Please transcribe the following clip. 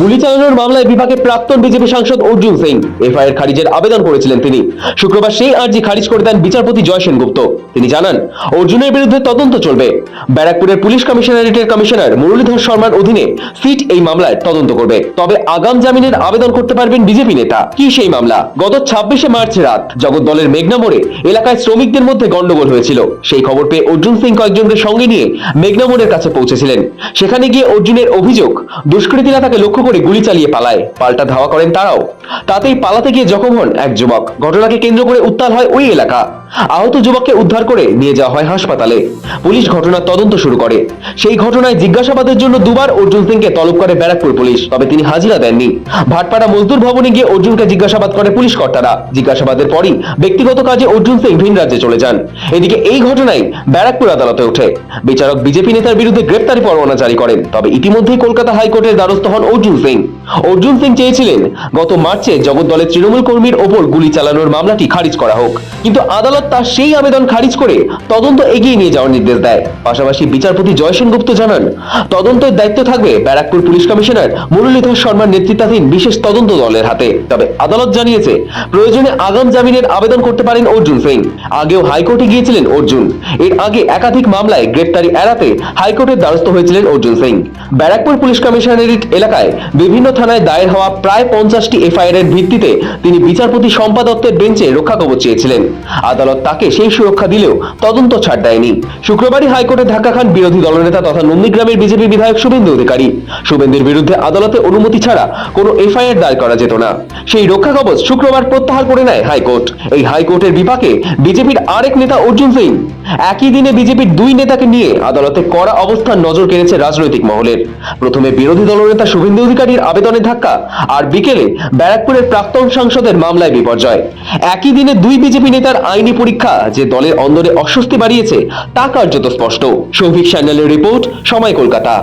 গুলি চালানোর মামলায় বিভাগে প্রাক্তন বিজেপি সাংসদ অর্জুন সিং। এফআইআর খারিজের আবেদন করেছিলেন তিনি। শুক্রবার সেই আর্জি খারিজ করে দেন বিচারপতি জয় সেনগুপ্ত। তিনি জানান, অর্জুনের বিরুদ্ধে তদন্ত চলবে। ব্যারাকপুরের পুলিশ কমিশনারেটের কমিশনার মুরলীধর শর্মার অধীনে সিট এই মামলায় তদন্ত করবে। তবে আগাম জামিনের আবেদন করতে পারবেন বিজেপি নেতা। কি সেই মামলা? গত ছাব্বিশে মার্চ রাত জগৎ দলের মেঘনা মোড়ে এলাকায় শ্রমিকদের মধ্যে গন্ডগোল হয়েছিল। সেই খবর পেয়ে অর্জুন সিং কয়েকজনকে সঙ্গে নিয়ে মেঘনা মোড়ের কাছে পৌঁছেছিলেন। সেখানে গিয়ে অর্জুনের অভিযোগ দুষ্কৃতীরা তাকে লক্ষ্য করে গুলি চালিয়ে পালায়। পাল্টা ধাওয়া করেন তারাও। তাতেই পালাতে গিয়ে জখম হন এক যুবক। ঘটনাকে কেন্দ্র করে উত্তাল হয় ওই এলাকা। আহত যুবককে উদ্ধার করে নিয়ে যাওয়া হয় হাসপাতালে। পুলিশ ঘটনার তদন্ত শুরু করে। সেই ঘটনায় জিজ্ঞাসাবাদের জন্য দুবার অর্জুন সিংকে তলব করে ব্যারাকপুর পুলিশ, তবে তিনি হাজিরা দেননি। ভাটপাড়া মজদুর ভবনে গিয়ে অর্জুনকে জিজ্ঞাসাবাদ করে পুলিশ কর্তারা। জিজ্ঞাসাবাদের পরই ব্যক্তিগত কাজে অর্জুন সিং ভিন রাজ্যে চলে যান। এদিকে এই ঘটনায় ব্যারাকপুর আদালতে ওঠে। বিচারক বিজেপি নেতার বিরুদ্ধে গ্রেপ্তারি পরোয়ানা জারি করেন, তবে ইতিমধ্যেই কলকাতা হাইকোর্টের দ্বারস্থ হন অর্জুন সিং। অর্জুন সিং চেয়েছিলেন, গত মার্চে জগৎ দলের তৃণমূল কর্মীর ওপর গুলি চালানোর মামলাটি খারিজ করা হোক। কিন্তু আদালত তার সেই আবেদন খারিজ করে তদন্ত এগিয়ে নিয়ে যাওয়ার নির্দেশ দেয়। পাশাপাশি বিচারপতি জানান, তদন্তের দায়িত্ব থাকবে ব্যারাকপুর পুলিশ কমিশনার মুরলীধর শর্মার নেতৃত্বাধীন বিশেষ তদন্ত দলের হাতে। তবে আদালত জানিয়েছে, প্রয়োজনে আগাম জামিনের আবেদন করতে পারেন অর্জুন সিং। আগেও হাইকোর্টে গিয়েছিলেন অর্জুন। এর আগে একাধিক মামলায় গ্রেপ্তারি এড়াতে হাইকোর্টের দ্বারস্থ হয়েছিলেন অর্জুন সিং। ব্যারাকপুর পুলিশ কমিশনারেট এলাকায় বিভিন্ন থানায় দায়ের হওয়া প্রায় পঞ্চাশটি এফআইআর এর ভিত্তিতে তিনি বিচারপতি শম্পা বেঞ্চে রক্ষা কবচ চেয়েছিলেন। আদালত তাকে সেই সুরক্ষা দিলেও তদন্ত ছাড় দেয়নি। শুক্রবারই হাইকোর্টে ধাক্কা খান বিরোধী দলনেতা তথা নন্দীগ্রামের বিজেপি বিধায়ক শুভেন্দু অধিকারী। শুভেন্দুর বিরুদ্ধে আদালতে অনুমতি ছাড়া কোনো এফআইআর দায়ের করা যেত না। সেই রক্ষা কবচ শুক্রবার প্রত্যাহার করে নেয় হাইকোর্ট। এই হাইকোর্টের বিপাকে বিজেপির আরেক নেতা অর্জুন সিং। একই দিনে বিজেপির দুই নেতাকে নিয়ে আদালতে কড়া অবস্থান নজর কেড়েছে রাজনৈতিক মহলের। প্রথমে বিরোধী দলনেতা শুভেন্দু অধিকারীর আবেদনে ধাক্কা আর বিকেলে ব্যারাকপুরের প্রাক্তন সাংসদের মামলায় বিপর্যয়। একই দিনে দুই বিজেপি নেতার আইনি পরীক্ষা যে দলের অন্দরে অস্বস্তি বাড়িয়েছে, তা কার্যত স্পষ্ট। সৌভিক স্যান্ডেলের রিপোর্ট সময় কলকাতা।